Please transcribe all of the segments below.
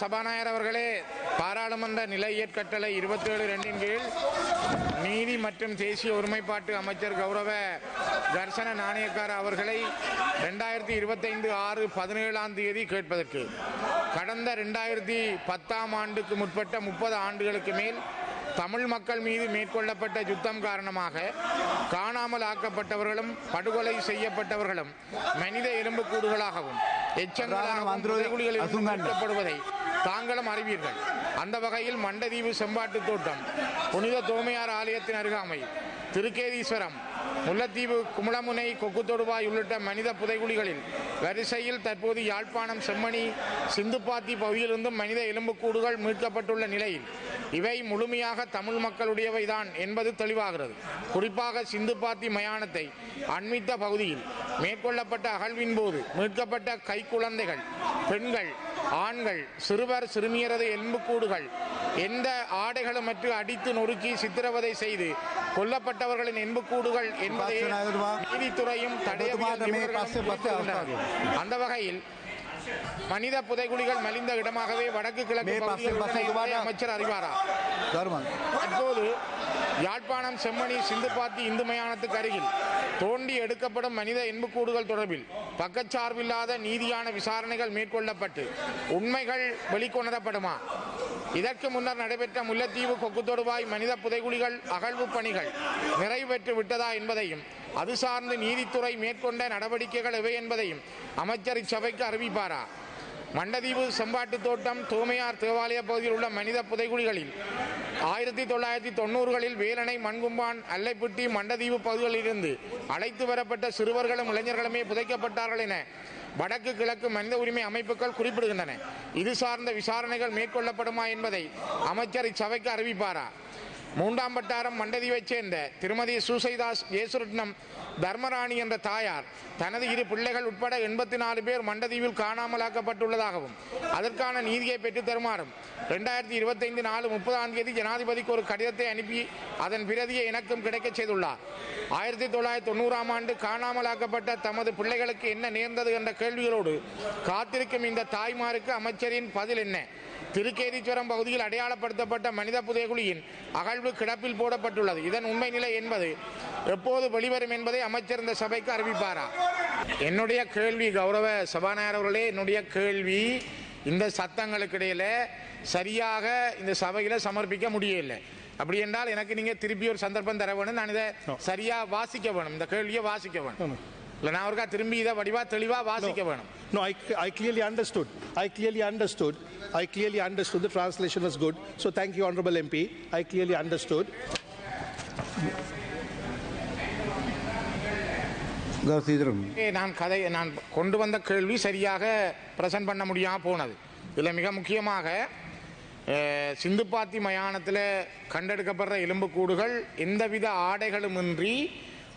சபாநாயகர் அவர்களே பாராளுமன்ற நிலையற் கட்டளை இருபத்தி ஏழு ரெண்டின் கீழ் நீதி மற்றும் தேசிய ஒருமைப்பாட்டு அமைச்சர் கௌரவ தர்சன நாணயக்கார அவர்களை ரெண்டாயிரத்தி இருபத்தைந்து ஆறு பதினேழாம் தேதி கேட்பதற்கு. கடந்த ரெண்டாயிரத்தி பத்தாம் ஆண்டுக்கு முற்பட்ட முப்பது ஆண்டுகளுக்கு மேல் தமிழ் மக்கள் மீது மேற்கொள்ளப்பட்ட யுத்தம் காரணமாக காணாமல் ஆக்கப்பட்டவர்களும் படுகொலை செய்யப்பட்டவர்களும் மனித எலும்புக்கூடுகளாகவும் எச்சங்களாகவும் தாங்களும் அறிவீர்கள். அந்த வகையில் மண்டதீவு செம்பாட்டு தோட்டம் புனித தோமையார் ஆலயத்தின் அருகாமை திருக்கேதீஸ்வரம் முல்லைத்தீவு குமுளமுனை கொக்குத்தொடுவாய் உள்ளிட்ட மனித புதைகுழிகளில் வரிசையில் தற்போது யாழ்ப்பாணம் செம்மணி சிந்துப்பாத்தி பகுதியிலிருந்தும் மனித எலும்புக்கூடுகள் மீட்கப்பட்டுள்ள நிலையில் இவை முழுமையாக தமிழ் மக்களுடையவைதான் என்பது தெளிவாகிறது. குறிப்பாக சிந்துப்பாத்தி மயானத்தை அண்மித்த பகுதியில் மேற்கொள்ளப்பட்ட அகழ்வின் போது மீட்கப்பட்ட கைக்குழந்தைகள் பெண்கள் ஆண்கள் சிறுவர் சிறுமியரது எலும்புக்கூடுகள் எந்த ஆடைகளுமற்று அடித்து நொறுக்கி சித்திரவதை செய்து கொல்லப்பட்டவர்களின் எலும்புக்கூடுகள் என்பதை நீதித்துறையும். அந்த வகையில் மனித புதைகுழிகள் மலிந்த இடமாகவே வடக்கு கிழக்கு பகுதியில் அமைச்சர் அறிவாரா? தற்போது யாழ்ப்பாணம் செம்மணி சிந்துப்பாத்தி இந்து மயானத்துக்கு அருகில் தோண்டி எடுக்கப்படும் மனித எண்புக்கூடுகள் தொடர்பில் பக்கச்சார்பில்லாத நீதியான விசாரணைகள் மேற்கொள்ளப்பட்டு உண்மைகள் வெளிக்கொணரப்படுமா? இதற்கு முன்னர் நடைபெற்ற முல்லைத்தீவு கொக்குத்தொடுவாய் மனித புதைகுழிகள் அகழ்வு பணிகள் நிறைவேற்று விட்டதா என்பதையும் அது சார்ந்து நீதித்துறை மேற்கொண்ட நடவடிக்கைகள் எவை என்பதையும் அமைச்சர் இச்சபைக்கு அறிவிப்பாரா? மண்டதீவு செம்பாட்டு தோட்டம் தூமையார் தேவாலய பகுதியில் உள்ள மனித புதைகுழிகளில் ஆயிரத்தி தொள்ளாயிரத்தி தொண்ணூறுகளில் வேலணை மண்கும்பான் அல்லைப்பட்டி மண்டதீவு பகுதிகளிலிருந்து அழைத்து வரப்பட்ட சிறுவர்களும் இளைஞர்களுமே புதைக்கப்பட்டார்கள் என வடக்கு கிழக்கு மனித உரிமை அமைப்புகள் குறிப்பிடுகின்றன. இது சார்ந்த விசாரணைகள் மேற்கொள்ளப்படுமா என்பதை அமைச்சர் இச்சபைக்கு அறிவிப்பாரா? மூன்றாம் வட்டாரம் மண்டதீவைச் சேர்ந்த திருமதி சூசைதாஸ் ஏசுரட்னம் தர்மராணி என்ற தாயார். தனது இரு பிள்ளைகள் உட்பட எண்பத்தி நாலு பேர் மண்டதீவில் காணாமலாக்கப்பட்டுள்ளதாகவும் அதற்கான நீதியை பெற்றுத் தருமாறும். ரெண்டாயிரத்தி இருபத்தைந்து நாலு முப்பதாம் தேதி ஜனாதிபதிக்கு ஒரு கடிதத்தை அனுப்பி அதன் பிரதியை எனக்கும் கிடைக்கச் செய்துள்ளார். ஆயிரத்தி தொள்ளாயிரத்தி தொண்ணூறாம் ஆண்டு காணாமலாக்கப்பட்ட தமது பிள்ளைகளுக்கு என்ன நேர்ந்தது என்ற கேள்விகளோடு காத்திருக்கும் இந்த தாய்மாருக்கு அமைச்சரின் பதில் என்ன? திருக்கேதீஸ்வரம் பகுதியில் அடையாளப்படுத்தப்பட்ட மனித புதையகுழியின் அகழ்வு கிடப்பில் போடப்பட்டுள்ளது. இதன் உண்மை நிலை என்பது எப்போது வெளிவரும் என்பதை அமைச்சர் இந்த சபைக்கு அறிவிப்பாரா? என்னுடைய கேள்வி கௌரவ சபாநாயகர் அவர்களே என்னுடைய கேள்வி இந்த சத்தங்களுக்கு இடையில சரியாக இந்த சபையில சமர்ப்பிக்க முடியவில்லை. அப்படி என்றால் எனக்கு நீங்க திருப்பி ஒரு சந்தர்ப்பம் தர வேணும். நான் இதை சரியா வாசிக்க வேணும். இந்த கேள்வியை வாசிக்க வேணும். இல்ல நான் ஒருக்கா திரும்பி இதை வடிவா தெளிவா வாசிக்க வேணும் No, I, I clearly understood. I clearly understood. I clearly understood. The translation was good. So thank you, Honorable MP. I clearly understood. கௌரவ ஏ, நான் கதை நான் கொண்டு வந்த கேள்வி சரியாக பிரசன்ட் பண்ண முடியாம போனது இதில் மிக முக்கியமாக அஹ், சிந்துப்பாத்தி மயானத்தில் கண்டெடுக்கப்படுற எலும்புக்கூடுகள் எந்தவித ஆடைகளுமின்றி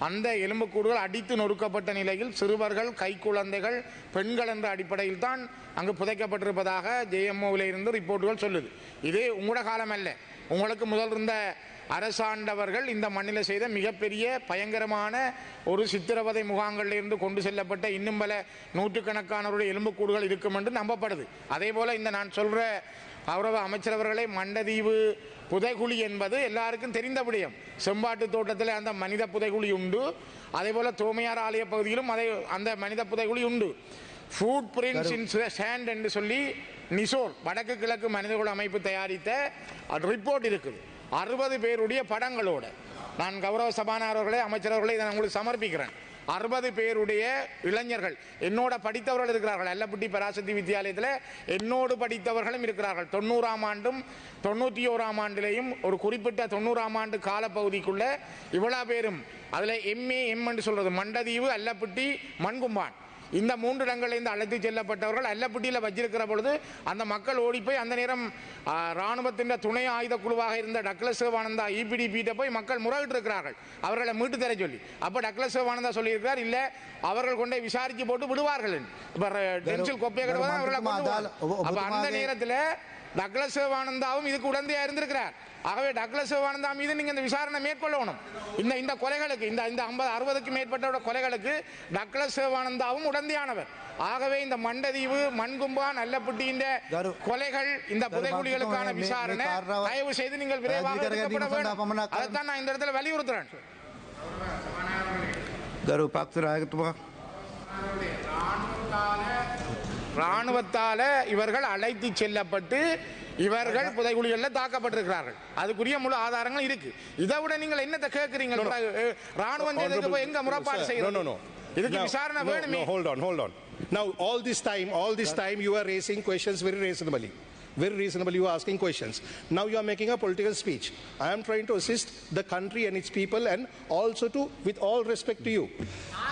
அந்த எலும்புக்கூடுகள் அடித்து நொறுக்கப்பட்ட நிலையில் சிறுவர்கள் கைக்குழந்தைகள் பெண்கள் என்ற அடிப்படையில் தான் அங்கு புதைக்கப்பட்டிருப்பதாக ஜேஎம்ஓவில் இருந்து ரிப்போர்ட்டுகள் சொல்லுது. இது உங்களோட காலம் அல்ல. உங்களுக்கு முதல் இருந்த அரசாண்டவர்கள் இந்த மண்ணில் செய்த மிகப்பெரிய பயங்கரமான ஒரு சித்திரவதை முகாம்களில் இருந்து கொண்டு செல்லப்பட்ட இன்னும் பல நூற்றுக்கணக்கானவருடைய எலும்புக்கூடுகள் இருக்கும் என்று நம்பப்படுது. அதே போல் இந்த நான் சொல்கிற கௌரவ அமைச்சரவர்களே மண்டதீவு புதைகுழி என்பது எல்லாருக்கும் தெரிந்த விடயம். செம்பாட்டு தோட்டத்தில் அந்த மனித புதைகுழி உண்டு. அதே போல தோமையார் ஆலய பகுதியிலும் அதை அந்த மனித புதைகுழி உண்டு. ஃபுட் பிரிண்ட்ஸ் இன் சேண்ட் என்று சொல்லி நிசோர் வடக்கு கிழக்கு மனிதகுல அமைப்பு தயாரித்த ரிப்போர்ட் இருக்குது. அறுபது பேருடைய படங்களோட. நான் கௌரவ சபாநாயகர்களே அமைச்சரவர்களே இதை நான் உங்களுக்கு சமர்ப்பிக்கிறேன். அறுபது பேருடைய இளைஞர்கள். என்னோட படித்தவர்கள் இருக்கிறார்கள். அல்லப்பட்டி பராசக்தி வித்தியாலயத்தில் என்னோடு படித்தவர்களும் இருக்கிறார்கள். தொண்ணூறாம் ஆண்டும் தொண்ணூற்றி ஓராம் ஆண்டிலேயும் ஒரு குறிப்பிட்ட தொண்ணூறாம் ஆண்டு காலப்பகுதிக்குள்ளே இவ்வளோ பேரும் அதில் எம்ஏ எம் என்று சொல்கிறது மண்டதீவு அல்லப்பட்டி மண்கும்பான். இந்த மூன்று இடங்களிலிருந்து அழைத்து செல்லப்பட்டவர்கள் அல்லப்பட்டியில் வச்சிருக்கிற பொழுது அந்த மக்கள் ஓடி போய் அந்த நேரம் ஆ, ராணுவத்தின் துணை ஆயுத குழுவாக இருந்த டக்ளஸ் சிவானந்தா இபிடிபிட்ட போய் மக்கள் முறையிட்டு இருக்கிறார்கள் அவர்களை மீட்டு தர சொல்லி. அப்ப டக்ளஸ் சிவானந்தா சொல்லியிருக்கார் இல்ல அவர்கள் கொண்டே விசாரிச்சு போட்டு விடுவார்கள். இப்ப டென்சில் கொப்பையை அவர்களை. அப்ப அந்த நேரத்தில் டக்ளஸ் சிவானந்தாவும் இதுக்கு உடந்தையா இருந்திருக்கிறார். ஆகவே டக்ளஸ் சிவானந்தா மீது நீங்க இந்த விசாரணை மேற்கொள்ளணும். இந்த இந்த கொலைகளுக்கு இந்த இந்த ஐம்பது அறுபதுக்கு மேற்பட்ட கொலைகளுக்கு டக்ளஸ் சிவானந்தாவும் உடந்தையானவர். ஆகவே இந்த மண்டதீவு மண்கும்பா நல்லப்பட்டியின் கொலைகள் இந்த புதைக்குழிகளுக்கான விசாரணை தயவு செய்து நீங்கள் விரைவாக எடுக்கப்பட வேண்டும். அதைத்தான் நான் இந்த இடத்துல வலியுறுத்துறேன். கரு பாக்தர் ராணுவத்தால இவர்கள் அழைத்து செல்லப்பட்டு இவர்கள் புதைகுழிகளில் தாக்கப்பட்டிருக்கிறார்கள். அதுக்குரிய முழு ஆதாரங்கள் இருக்கு. இதை விட நீங்கள் என்னத்தை கேட்கறீங்க ராணுவம் செய்ததுக்கு போய் எங்க முறைப்பாடு no. இதுக்கு விசாரணை வேணுமே? hold on, hold on. Now, all this time, all this time, you are raising questions very reasonably. Very reasonable, you are asking questions. Now you are making a political speech. I am trying to assist the country and its people, and also to, with all respect to you,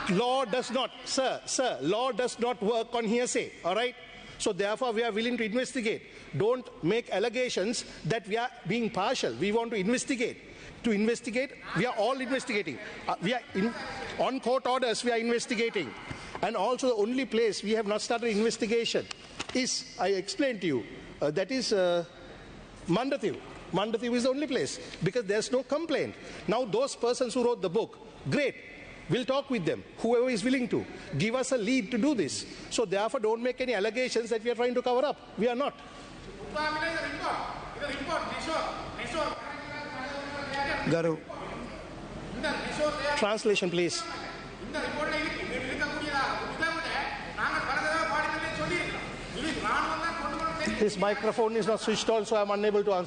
law does not, sir, sir, law does not work on hearsay. All right. So therefore, we are willing to investigate. Don't make allegations that we are being partial. We want to investigate. To investigate, we are all investigating. Uh, we are in, on court orders. We are investigating, and also the only place we have not started investigation is I explained to you. Uh, that is uh. Mandathiv is the only place because there's no complaint. Now those persons who wrote the book, great. We'll talk with them, whoever is willing to. Give us a lead to do this. So, therefore, don't make any allegations that we are trying to cover up. We are not. ගරු Translation, please. His microphone is not switched on, so I'm unable to answer.